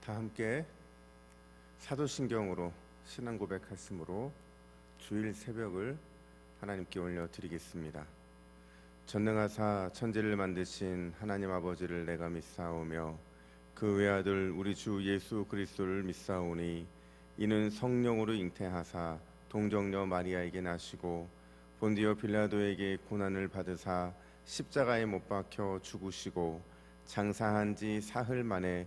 다 함께 사도신경으로 신앙 고백하심으로 주일 새벽을 하나님께 올려드리겠습니다. 전능하사 천지를 만드신 하나님 아버지를 내가 믿사오며 그 외아들 우리 주 예수 그리스도를 믿사오니 이는 성령으로 잉태하사 동정녀 마리아에게 나시고 본디오 빌라도에게 고난을 받으사 십자가에 못 박혀 죽으시고 장사한 지 사흘 만에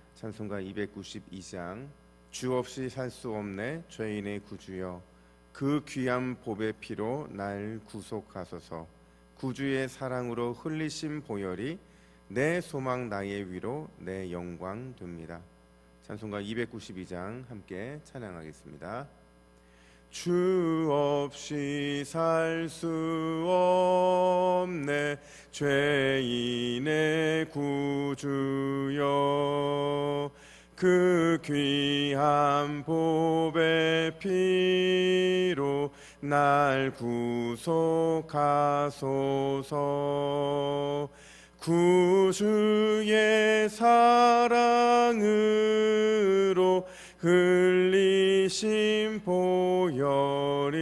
찬송가 292장 주 없이 살 수 없네 죄인의 구주여 그 귀한 보배 피로 날 구속하소서 구주의 사랑으로 흘리신 보혈이 내 소망 나의 위로 내 영광 됩니다. 찬송가 292장 함께 찬양하겠습니다. 주 없이 살 수 없네 죄인의 구주여 그 귀한 보배 피로 날 구속하소서. 구주의 사랑으로 흘리신 보혈이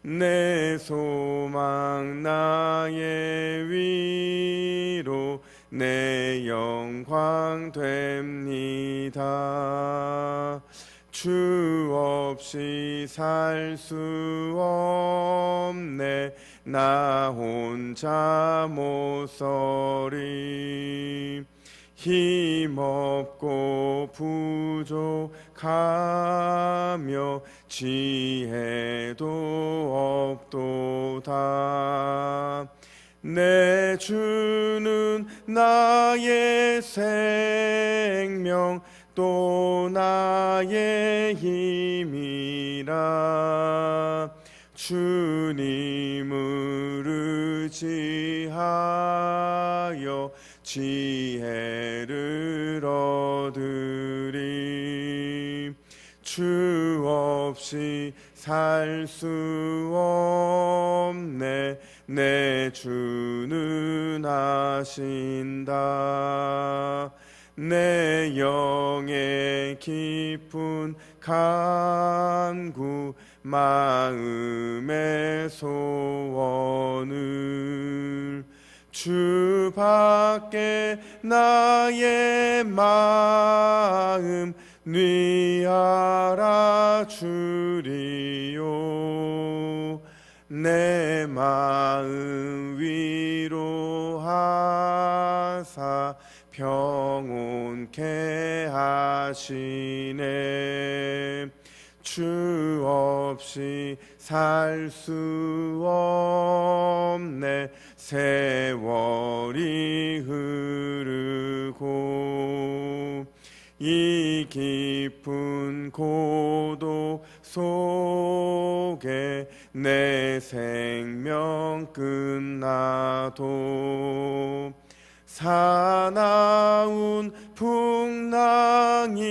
내 소망 나의 위로 내 됩니다. 주 없이 살 수 없네. 나 혼자 못 서리. 힘없고 부족하며 지혜도 없도다 내 주는 나의 생명 또 나의 힘이라. 주님을 의지하여 지혜를 얻으리 주 없이 살 수 없네. 내 주는 아신다. 내 영의 깊은 간구 마음의 소원을 주 밖에 나의 마음 네 알아주리요. 내 마음 위로하사 평온케 하시네. 주 없이 살 수 없네. 세월이 흐르고 이 깊은 고독 속에 내 생명 끝나도 사나운 풍랑일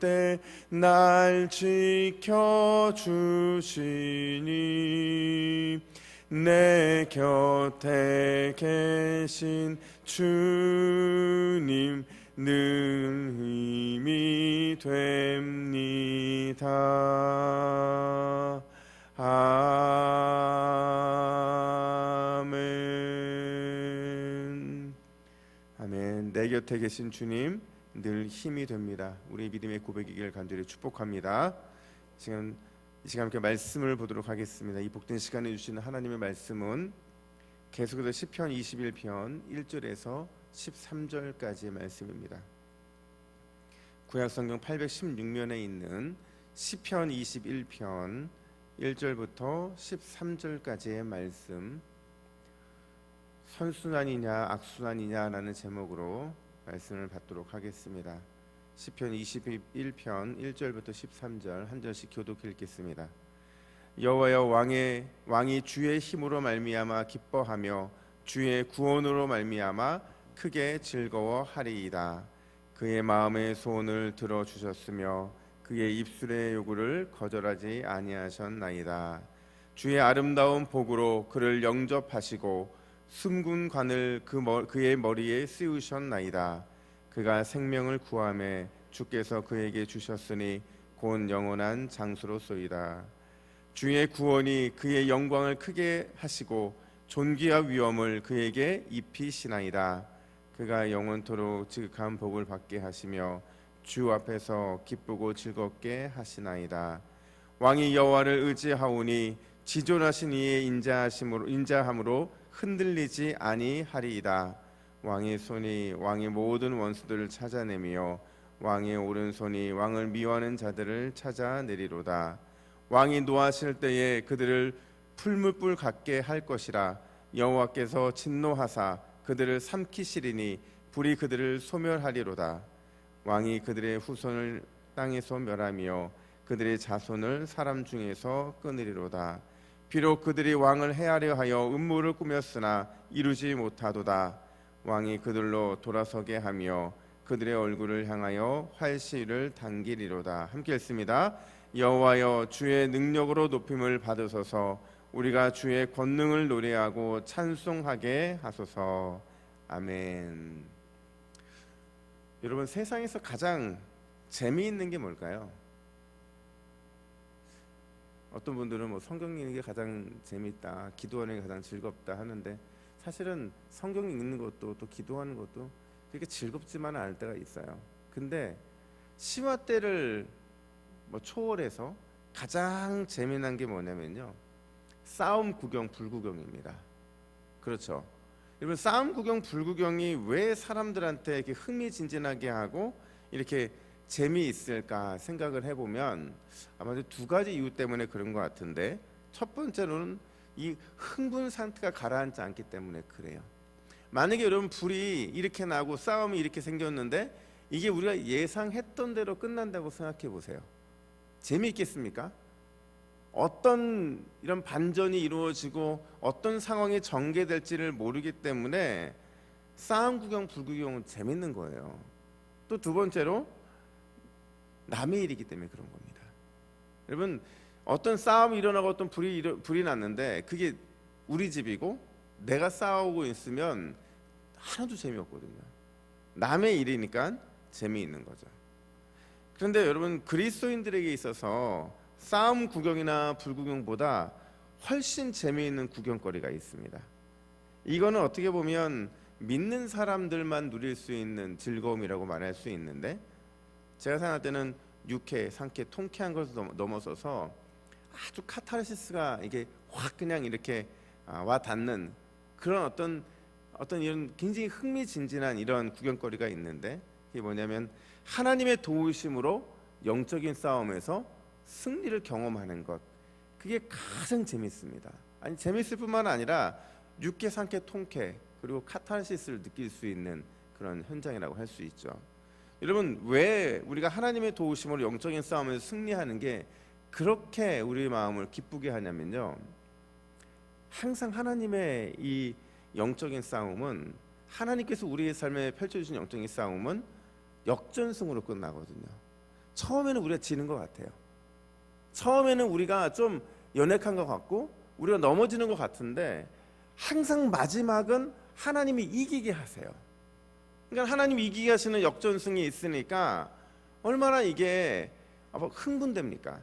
때 날 지켜 주시니 내 곁에 계신 주님 늘 힘이 됩니다. 아멘. 아멘. 내 곁에 계신 주님 늘 힘이 됩니다. 우리 믿음의 고백이길 간절히 축복합니다. 지금 이 시간 함께 말씀을 보도록 하겠습니다. 이 복된 시간에 주시는 하나님의 말씀은 계속해서 시편 21편 1절에서 13절까지의 말씀입니다. 구약 성경 816면에 있는 시편 21편 1절부터 13절까지의 말씀 선순환이냐 악순환이냐라는 제목으로 말씀을 받도록 하겠습니다. 시편 21편 1절부터 13절 한 절씩 교독해 읽겠습니다. 여호와여 왕의 왕이 주의 힘으로 말미암아 기뻐하며 주의 구원으로 말미암아 크게 즐거워하리이다. 그의 마음의 소원을 들어 주셨으며 그의 입술의 요구를 거절하지 아니하셨나이다. 주의 아름다운 복으로 그를 영접하시고 숨군 관을 그 머, 그의 머리에 씌우셨나이다. 그가 생명을 구함에 주께서 그에게 주셨으니 곧 영원한 장수로소이다. 주의 구원이 그의 영광을 크게 하시고 존귀와 위엄을 그에게 입히시나이다. 그가 영원토록 지극한 복을 받게 하시며 주 앞에서 기쁘고 즐겁게 하시나이다. 왕이 여호와를 의지하오니 지존하신 이의 인자하심으로 인자함으로 흔들리지 아니하리이다. 왕의 손이 왕의 모든 원수들을 찾아내며 왕의 오른손이 왕을 미워하는 자들을 찾아내리로다. 왕이 노하실 때에 그들을 풀물불 같게 할 것이라 여호와께서 진노하사 그들을 삼키시리니 불이 그들을 소멸하리로다. 왕이 그들의 후손을 땅에서 멸하며 그들의 자손을 사람 중에서 끊으리로다. 비록 그들이 왕을 해하려 하여 음모를 꾸몄으나 이루지 못하도다. 왕이 그들로 돌아서게 하며 그들의 얼굴을 향하여 활시를 당기리로다. 함께 읽습니다. 여호와여 주의 능력으로 높임을 받으소서 우리가 주의 권능을 노래하고 찬송하게 하소서. 아멘. 여러분 세상에서 가장 재미있는 게 뭘까요? 어떤 분들은 뭐 성경 읽는 게 가장 재밌다, 기도하는 게 가장 즐겁다 하는데 사실은 성경 읽는 것도 또 기도하는 것도 그렇게 즐겁지만 않을 때가 있어요. 근데 시화 때를 뭐 초월해서 가장 재미난 게 뭐냐면요. 싸움 구경 불구경입니다. 그렇죠. 여러분 싸움 구경 불구경이 왜 사람들한테 이렇게 흥미진진하게 하고 이렇게 재미있을까 생각을 해보면 아마도 두 가지 이유 때문에 그런 것 같은데 첫 번째로는 이 흥분 상태가 가라앉지 않기 때문에 그래요. 만약에 여러분 불이 이렇게 나고 싸움이 이렇게 생겼는데 이게 우리가 예상했던 대로 끝난다고 생각해 보세요. 재미있겠습니까? 어떤 이런 반전이 이루어지고 어떤 상황이 전개될지를 모르기 때문에 싸움 구경 불구경은 재밌는 거예요. 또 두 번째로 남의 일이기 때문에 그런 겁니다. 여러분 어떤 싸움이 일어나고 어떤 불이 일어, 불이 났는데 그게 우리 집이고 내가 싸우고 있으면 하나도 재미없거든요. 남의 일이니까 재미있는 거죠. 그런데 여러분 그리스도인들에게 있어서 싸움 구경이나 불구경보다 훨씬 재미있는 구경거리가 있습니다. 이거는 어떻게 보면 믿는 사람들만 누릴 수 있는 즐거움이라고 말할 수 있는데 제가 생각할 때는 유쾌, 상쾌, 통쾌한 것을 넘- 넘어서서 아주 카타르시스가 이게 확 그냥 이렇게 아, 와 닿는 그런 어떤 어떤 이런 굉장히 흥미진진한 이런 구경거리가 있는데 이게 뭐냐면 하나님의 도우심으로 영적인 싸움에서 승리를 경험하는 것 그게 가장 재밌습니다. 아니 재밌을 뿐만 아니라 유쾌, 상쾌, 통쾌 그리고 카타르시스를 느낄 수 있는 그런 현장이라고 할 수 있죠. 여러분 왜 우리가 하나님의 도우심으로 영적인 싸움에서 승리하는 게 그렇게 우리 마음을 기쁘게 하냐면요. 항상 하나님의 이 영적인 싸움은 하나님께서 우리의 삶에 펼쳐주신 영적인 싸움은 역전승으로 끝나거든요. 처음에는 우리가 지는 것 같아요. 처음에는 우리가 좀 연약한 것 같고 우리가 넘어지는 것 같은데 항상 마지막은 하나님이 이기게 하세요. 그러니까 하나님이 이기게 하시는 역전승이 있으니까 얼마나 이게 흥분됩니까?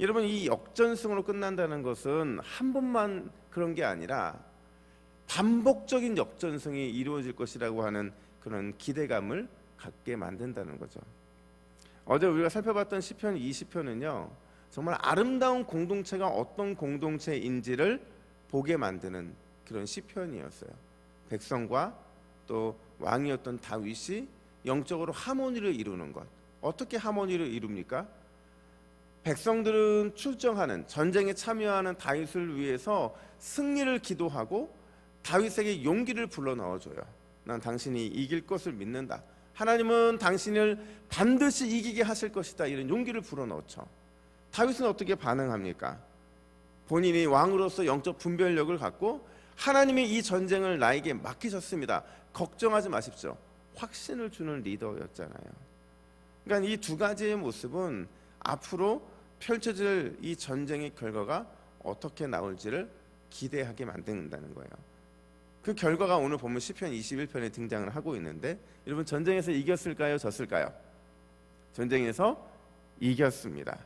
여러분 이 역전승으로 끝난다는 것은 한 번만 그런 게 아니라 반복적인 역전승이 이루어질 것이라고 하는 그런 기대감을 갖게 만든다는 거죠. 어제 우리가 살펴봤던 시편 20편은요. 정말 아름다운 공동체가 어떤 공동체인지를 보게 만드는 그런 시편이었어요. 백성과 또 왕이었던 다윗이 영적으로 하모니를 이루는 것. 어떻게 하모니를 이룹니까? 백성들은 출정하는 전쟁에 참여하는 다윗을 위해서 승리를 기도하고 다윗에게 용기를 불러 넣어줘요. 난 당신이 이길 것을 믿는다. 하나님은 당신을 반드시 이기게 하실 것이다. 이런 용기를 불어넣죠. 다윗은 어떻게 반응합니까? 본인이 왕으로서 영적 분별력을 갖고 하나님이 이 전쟁을 나에게 맡기셨습니다. 걱정하지 마십시오. 확신을 주는 리더였잖아요. 그러니까 이 두 가지의 모습은 앞으로 펼쳐질 이 전쟁의 결과가 어떻게 나올지를 기대하게 만든다는 거예요. 그 결과가 오늘 보면 시편 21편에 등장을 하고 있는데 여러분 전쟁에서 이겼을까요? 졌을까요? 전쟁에서 이겼습니다.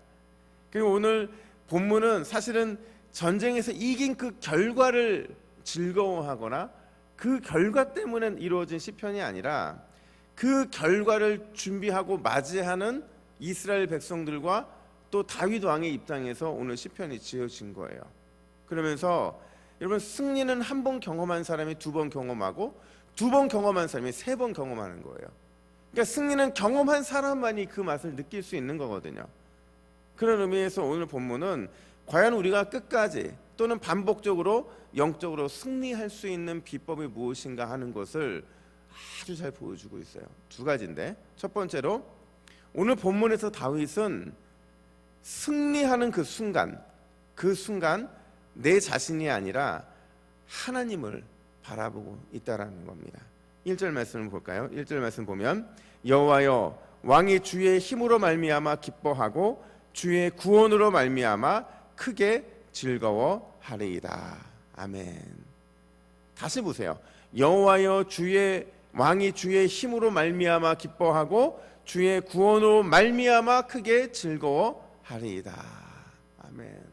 그리고 오늘 본문은 사실은 전쟁에서 이긴 그 결과를 즐거워하거나 그 결과 때문에 이루어진 시편이 아니라 그 결과를 준비하고 맞이하는 이스라엘 백성들과 또 다윗 왕의 입장에서 오늘 시편이 지어진 거예요. 그러면서 여러분 승리는 한 번 경험한 사람이 두 번 경험하고 두 번 경험한 사람이 세 번 경험하는 거예요. 그러니까 승리는 경험한 사람만이 그 맛을 느낄 수 있는 거거든요. 그런 의미에서 오늘 본문은 과연 우리가 끝까지 또는 반복적으로 영적으로 승리할 수 있는 비법이 무엇인가 하는 것을 아주 잘 보여주고 있어요. 두 가지인데 첫 번째로 오늘 본문에서 다윗은 승리하는 그 순간 그 순간 내 자신이 아니라 하나님을 바라보고 있다라는 겁니다. 1절 말씀을 볼까요? 1절 말씀 보면 여호와여 왕이 주의 힘으로 말미암아 기뻐하고 주의 구원으로 말미암아 크게 즐거워하리이다. 아멘. 다시 보세요. 여호와여 주의 왕이 주의 힘으로 말미암아 기뻐하고 주의 구원으로 말미암아 크게 즐거워하리이다. 아멘.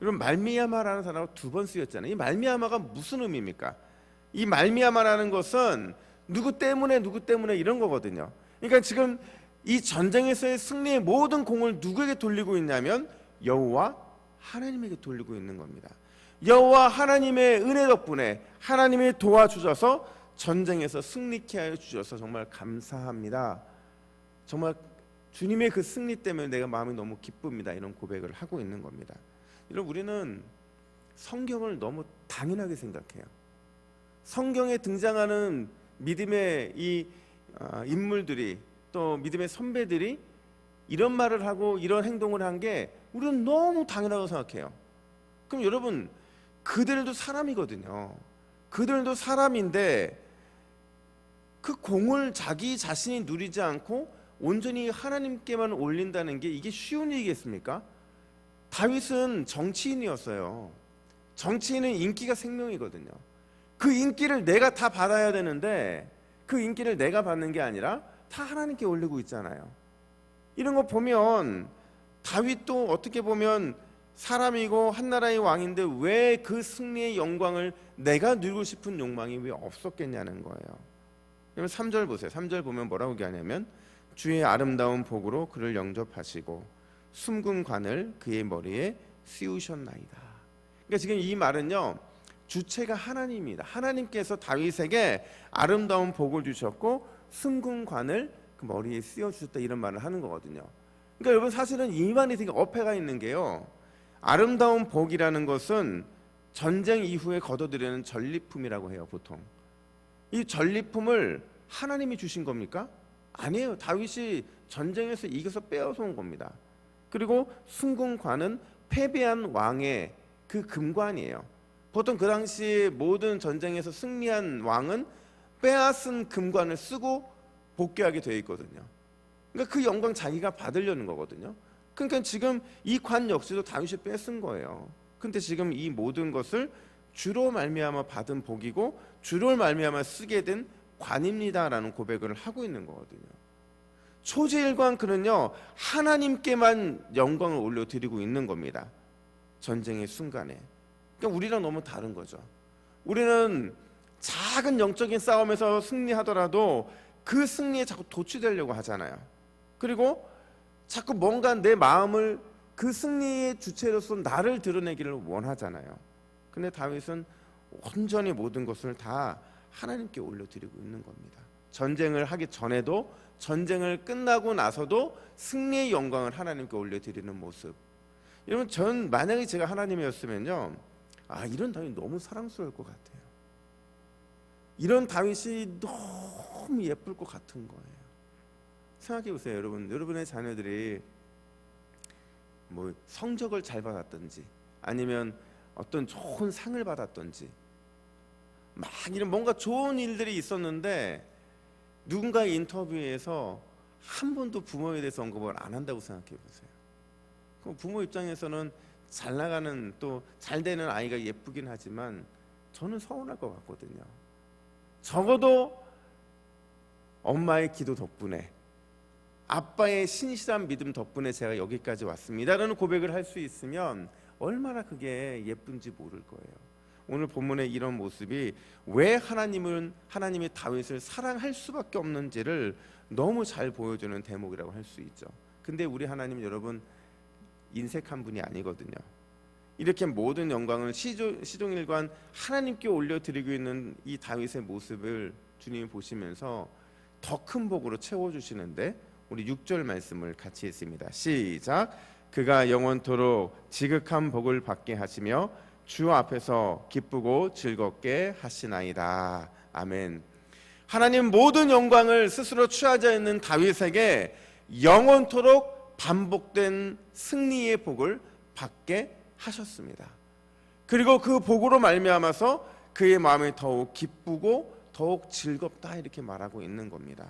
여러분 말미암아라는 단어가 두 번 쓰였잖아요. 이 말미암아가 무슨 의미입니까? 이 말미암아라는 것은 누구 때문에 누구 때문에 이런 거거든요. 그러니까 지금 이 전쟁에서의 승리의 모든 공을 누구에게 돌리고 있냐면 여호와 하나님에게 돌리고 있는 겁니다. 여호와 하나님의 은혜 덕분에 하나님이 도와주셔서 전쟁에서 승리케 하여 주셔서 정말 감사합니다. 정말 주님의 그 승리 때문에 내가 마음이 너무 기쁩니다. 이런 고백을 하고 있는 겁니다. 여러분 우리는 성경을 너무 당연하게 생각해요. 성경에 등장하는 믿음의 이 어, 인물들이 또 믿음의 선배들이 이런 말을 하고 이런 행동을 한 게 우리는 너무 당연하다고 생각해요. 그럼 여러분 그들도 사람이거든요. 그들도 사람인데 그 공을 자기 자신이 누리지 않고 온전히 하나님께만 올린다는 게 이게 쉬운 일이겠습니까? 다윗은 정치인이었어요. 정치인은 인기가 생명이거든요. 그 인기를 내가 다 받아야 되는데 그 인기를 내가 받는 게 아니라 다 하나님께 올리고 있잖아요. 이런 거 보면 다윗도 어떻게 보면 사람이고 한 나라의 왕인데 왜 그 승리의 영광을 내가 누리고 싶은 욕망이 왜 없었겠냐는 거예요. 그러면 3절 보세요. 3절 보면 뭐라고 얘기하냐면 주의 아름다운 복으로 그를 영접하시고 숨군 관을 그의 머리에 씌우셨나이다. 그러니까 지금 이 말은요. 주체가 하나님입니다. 하나님께서 다윗에게 아름다운 복을 주셨고 숨군 관을 그 머리에 씌워 주셨다 이런 말을 하는 거거든요. 그러니까 여러분 사실은 이 말이 되게 어폐가 있는 게요. 아름다운 복이라는 것은 전쟁 이후에 거둬들이는 전리품이라고 해요, 보통. 이 전리품을 하나님이 주신 겁니까? 아니에요. 다윗이 전쟁에서 이겨서 빼앗아 온 겁니다. 그리고 순궁관은 패배한 왕의 그 금관이에요. 보통 그 당시 모든 전쟁에서 승리한 왕은 빼앗은 금관을 쓰고 복귀하게 되어 있거든요. 그러니까 그 영광 자기가 받으려는 거거든요. 그러니까 지금 이 관 역시도 다윗이 뺏은 거예요. 근데 지금 이 모든 것을 주로 말미암아 받은 복이고 주로 말미암아 쓰게 된 관입니다라는 고백을 하고 있는 거거든요. 초지일관 그는요 하나님께만 영광을 올려드리고 있는 겁니다. 전쟁의 순간에. 그러니까 우리랑 너무 다른 거죠. 우리는 작은 영적인 싸움에서 승리하더라도 그 승리에 자꾸 도취되려고 하잖아요. 그리고 자꾸 뭔가 내 마음을 그 승리의 주체로서 나를 드러내기를 원하잖아요. 근데 다윗은 온전히 모든 것을 다 하나님께 올려드리고 있는 겁니다. 전쟁을 하기 전에도 전쟁을 끝나고 나서도 승리의 영광을 하나님께 올려드리는 모습. 여러분, 전 만약에 제가 하나님이었으면요, 아 이런 다윗 너무 사랑스러울 것 같아요. 이런 다윗이 너무 예쁠 것 같은 거예요. 생각해 보세요, 여러분. 여러분의 자녀들이 뭐 성적을 잘 받았든지 아니면 어떤 좋은 상을 받았든지 막 이런 뭔가 좋은 일들이 있었는데 누군가의 인터뷰에서 한 번도 부모에 대해서 언급을 안 한다고 생각해 보세요. 그럼 부모 입장에서는 잘 나가는 또 잘 되는 아이가 예쁘긴 하지만 저는 서운할 것 같거든요. 적어도 엄마의 기도 덕분에 아빠의 신실한 믿음 덕분에 제가 여기까지 왔습니다라는 고백을 할 수 있으면 얼마나 그게 예쁜지 모를 거예요. 오늘 본문의 이런 모습이 왜 하나님은 하나님이 다윗을 사랑할 수밖에 없는지를 너무 잘 보여주는 대목이라고 할 수 있죠. 근데 우리 하나님 여러분 인색한 분이 아니거든요. 이렇게 모든 영광을 시종일관 하나님께 올려드리고 있는 이 다윗의 모습을 주님이 보시면서 더 큰 복으로 채워주시는데 우리 6절 말씀을 같이 했습니다. 시작. 그가 영원토록 지극한 복을 받게 하시며 주 앞에서 기쁘고 즐겁게 하시나이다. 아멘. 하나님 모든 영광을 스스로 취하자 있는 다윗에게 영원토록 반복된 승리의 복을 받게 하셨습니다. 그리고 그 복으로 말미암아서 그의 마음이 더욱 기쁘고 더욱 즐겁다 이렇게 말하고 있는 겁니다.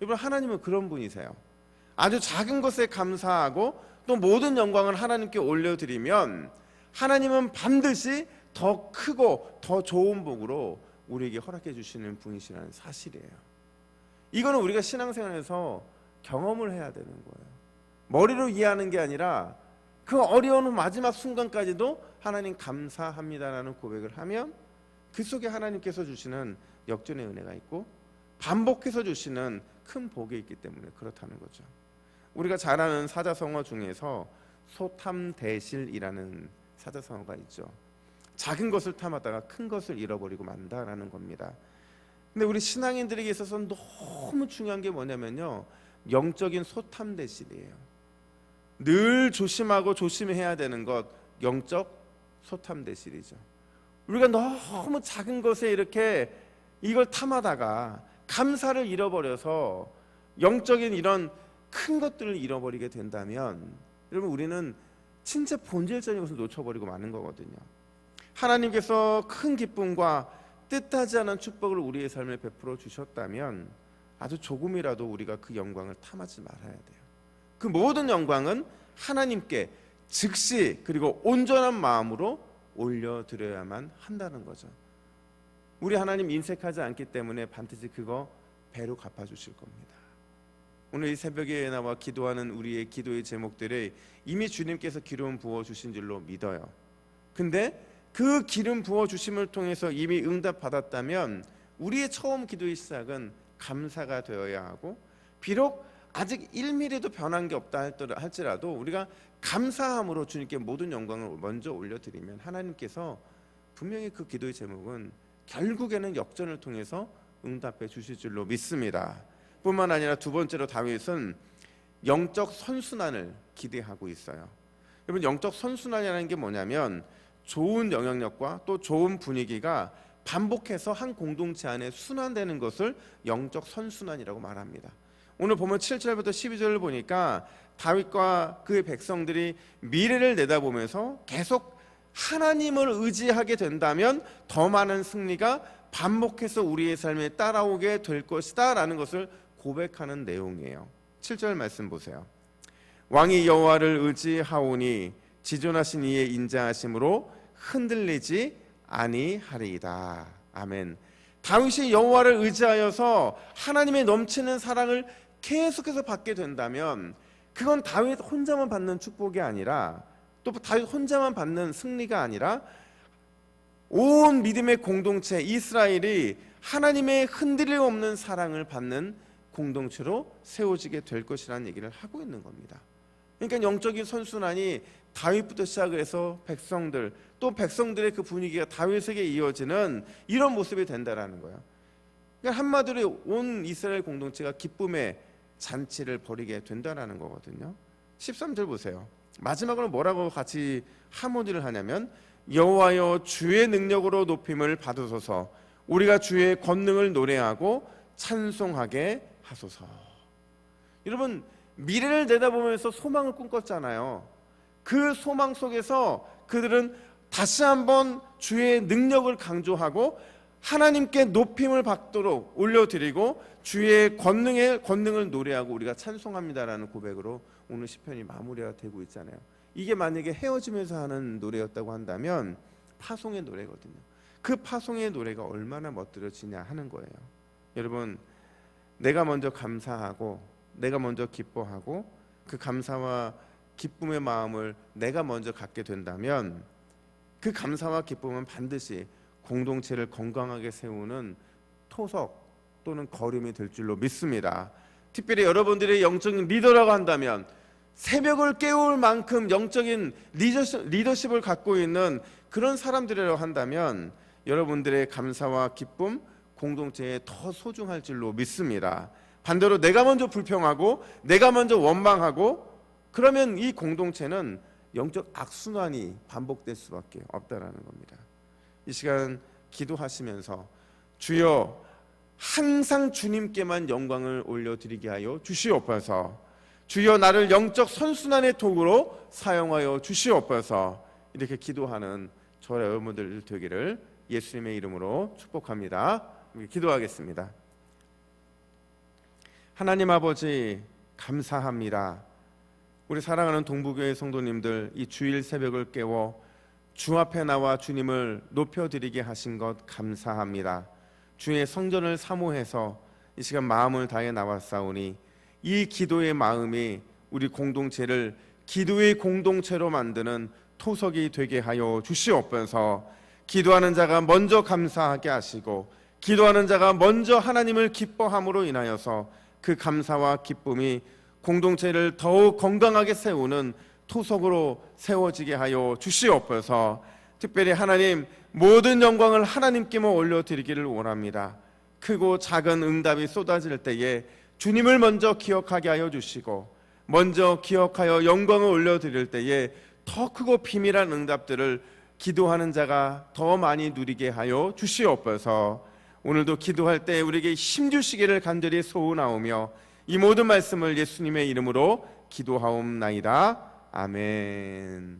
여러분 하나님은 그런 분이세요. 아주 작은 것에 감사하고 또 모든 영광을 하나님께 올려드리면 하나님은 반드시 더 크고 더 좋은 복으로 우리에게 허락해 주시는 분이시라는 사실이에요. 이거는 우리가 신앙생활에서 경험을 해야 되는 거예요. 머리로 이해하는 게 아니라 그 어려운 마지막 순간까지도 하나님 감사합니다라는 고백을 하면 그 속에 하나님께서 주시는 역전의 은혜가 있고 반복해서 주시는 큰 복이 있기 때문에 그렇다는 거죠. 우리가 잘 아는 사자성어 중에서 소탐대실이라는 사자성어가 있죠. 작은 것을 탐하다가 큰 것을 잃어버리고 만다라는 겁니다. 근데 우리 신앙인들에게 있어서는 너무 중요한 게 뭐냐면요. 영적인 소탐대실이에요. 늘 조심하고 조심해야 되는 것 영적 소탐 대실이죠. 우리가 너무 작은 것에 이렇게 이걸 탐하다가 감사를 잃어버려서 영적인 이런 큰 것들을 잃어버리게 된다면 여러분 우리는 진짜 본질적인 것을 놓쳐버리고 마는 거거든요. 하나님께서 큰 기쁨과 뜻하지 않은 축복을 우리의 삶에 베풀어 주셨다면 아주 조금이라도 우리가 그 영광을 탐하지 말아야 돼요. 그 모든 영광은 하나님께 즉시 그리고 온전한 마음으로 올려드려야만 한다는 거죠. 우리 하나님 인색하지 않기 때문에 반드시 그거 배로 갚아주실 겁니다. 오늘 이 새벽에 나와 기도하는 우리의 기도의 제목들을 이미 주님께서 기름 부어 주신 줄로 믿어요. 근데 그 기름 부어 주심을 통해서 이미 응답 받았다면 우리의 처음 기도의 시작은 감사가 되어야 하고 비록 아직 1mm도 변한 게 없다 할지라도 우리가 감사함으로 주님께 모든 영광을 먼저 올려드리면 하나님께서 분명히 그 기도의 제목은 결국에는 역전을 통해서 응답해 주실 줄로 믿습니다. 뿐만 아니라 두 번째로 다윗은 영적 선순환을 기대하고 있어요. 여러분 영적 선순환이라는 게 뭐냐면 좋은 영향력과 또 좋은 분위기가 반복해서 한 공동체 안에 순환되는 것을 영적 선순환이라고 말합니다. 오늘 보면 7절부터 12절을 보니까 다윗과 그의 백성들이 미래를 내다보면서 계속 하나님을 의지하게 된다면 더 많은 승리가 반복해서 우리의 삶에 따라오게 될 것이다라는 것을 고백하는 내용이에요. 7절 말씀 보세요. 왕이 여호와를 의지하오니 지존하신 이의 인자하심으로 흔들리지 아니하리이다. 아멘. 다윗이 여호와를 의지하여서 하나님의 넘치는 사랑을 계속해서 받게 된다면 그건 다윗 혼자만 받는 축복이 아니라 또 다윗 혼자만 받는 승리가 아니라 온 믿음의 공동체 이스라엘이 하나님의 흔들림 없는 사랑을 받는 공동체로 세워지게 될 것이라는 얘기를 하고 있는 겁니다. 그러니까 영적인 선순환이 다윗부터 시작을 해서 백성들 또 백성들의 그 분위기가 다윗에게 이어지는 이런 모습이 된다라는 거예요. 그러니까 한마디로 온 이스라엘 공동체가 기쁨의 잔치를 벌이게 된다라는 거거든요. 13절 보세요. 마지막으로 뭐라고 같이 하모니를 하냐면 여호와여 주의 능력으로 높임을 받으소서 우리가 주의 권능을 노래하고 찬송하게 하소서. 여러분 미래를 내다보면서 소망을 꿈꿨잖아요. 그 소망 속에서 그들은 다시 한번 주의 능력을 강조하고 하나님께 높임을 받도록 올려드리고 주의 권능의 권능을 노래하고 우리가 찬송합니다라는 고백으로 오늘 시편이 마무리가 되고 있잖아요. 이게 만약에 헤어지면서 하는 노래였다고 한다면 파송의 노래거든요. 그 파송의 노래가 얼마나 멋들어지냐 하는 거예요. 여러분, 내가 먼저 감사하고 내가 먼저 기뻐하고 그 감사와 기쁨의 마음을 내가 먼저 갖게 된다면 그 감사와 기쁨은 반드시 공동체를 건강하게 세우는 토석 또는 거름이 될 줄로 믿습니다. 특별히 여러분들의 영적인 리더라고 한다면 새벽을 깨울 만큼 영적인 리더십, 리더십을 갖고 있는 그런 사람들이라고 한다면 여러분들의 감사와 기쁨 공동체에 더 소중할 줄로 믿습니다. 반대로 내가 먼저 불평하고 내가 먼저 원망하고 그러면 이 공동체는 영적 악순환이 반복될 수밖에 없다라는 겁니다. 이 시간 기도하시면서 주여 항상 주님께만 영광을 올려드리게 하여 주시옵소서. 주여 나를 영적 선순환의 도구로 사용하여 주시옵소서. 이렇게 기도하는 저와 여러분들 되기를 예수님의 이름으로 축복합니다. 기도하겠습니다. 하나님 아버지 감사합니다. 우리 사랑하는 동부교회 성도님들 이 주일 새벽을 깨워 주 앞에 나와 주님을 높여드리게 하신 것 감사합니다. 주의 성전을 사모해서 이 시간 마음을 다해 나왔사오니 이 기도의 마음이 우리 공동체를 기도의 공동체로 만드는 토석이 되게 하여 주시옵소서. 기도하는 자가 먼저 감사하게 하시고 기도하는 자가 먼저 하나님을 기뻐함으로 인하여서 그 감사와 기쁨이 공동체를 더욱 건강하게 세우는 토속으로 세워지게 하여 주시옵소서. 특별히 하나님 모든 영광을 하나님께만 올려드리기를 원합니다. 크고 작은 응답이 쏟아질 때에 주님을 먼저 기억하게 하여 주시고 먼저 기억하여 영광을 올려드릴 때에 더 크고 비밀한 응답들을 기도하는 자가 더 많이 누리게 하여 주시옵소서. 오늘도 기도할 때 우리에게 힘 주시기를 간절히 소원하오며 이 모든 말씀을 예수님의 이름으로 기도하옵나이다. 아멘.